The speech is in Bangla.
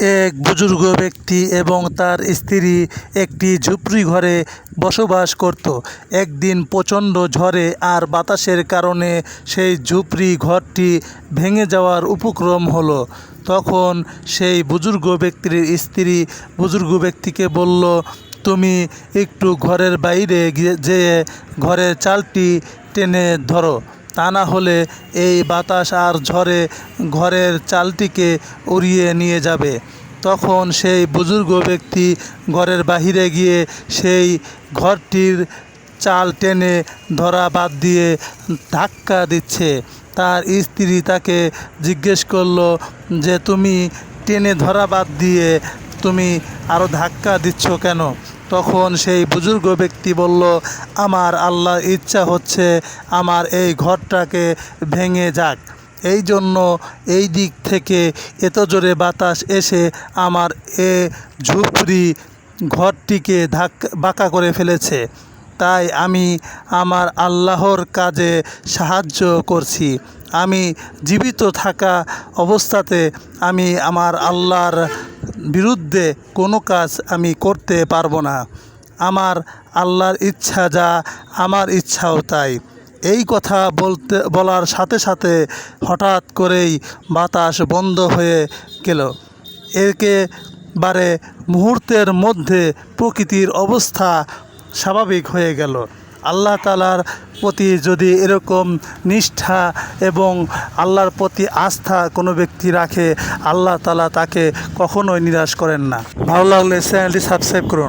এক বুজুর্গ ব্যক্তি এবং তার স্ত্রী একটি ঝুপড়ি ঘরে বসবাস করত। একদিন প্রচণ্ড ঝড়ে আর বাতাসের কারণে সেই ঝুপড়ি ঘরটি ভেঙে যাওয়ার উপক্রম হলো। তখন সেই বুজুর্গ ব্যক্তির স্ত্রী বুজুর্গ ব্যক্তিকে বলল, তুমি একটু ঘরের বাইরে গিয়ে যেয়ে ঘরের চালটি টেনে ধরো। তা না হলে এই বাতাস আর ঝড়ে ঘরের চালটিকে উড়িয়ে নিয়ে যাবে। তখন সেই বুজুর্গ ব্যক্তি ঘরের বাহিরে গিয়ে সেই ঘরটির চাল টেনে ধরা বাদ দিয়ে ধাক্কা দিচ্ছে। তার স্ত্রী তাকে জিজ্ঞেস করল যে, তুমি টেনে ধরা বাদ দিয়ে তুমি আরও ধাক্কা দিচ্ছ কেন? তখন সেই বুজুর্গ ব্যক্তি বলল, আমার আল্লাহর ইচ্ছা হচ্ছে আমার এই ঘরটাকে ভেঙে যাক। এই জন্য এই দিক থেকে এত জোরে বাতাস এসে আমার এ ঝুপড়ি ঘরটিকে ধাক্কা বাঁকা করে ফেলেছে। তাই আমি আমার আল্লাহর কাজে সাহায্য করছি। আমি জীবিত থাকা অবস্থাতে আমি আমার আল্লাহর বিরুদ্ধে কোনো কাজ আমি করতে পারব না। আমার আল্লাহর ইচ্ছা যা, আমার ইচ্ছাও তাই। এই কথা বলতে, বলার সাথে সাথে হঠাৎ করেই বাতাস বন্ধ হয়ে গেল। একেবারে মুহূর্তের মধ্যে প্রকৃতির অবস্থা স্বাভাবিক হয়ে গেল। আল্লাহ তালার প্রতি যদি এরকম নিষ্ঠা এবং আল্লাহর প্রতি আস্থা কোনো ব্যক্তি রাখে, আল্লাহ তালা তাকে কখনোই নিরাশ করেন না। ভালো লাগলে চ্যানেলটি সাবস্ক্রাইব করুন।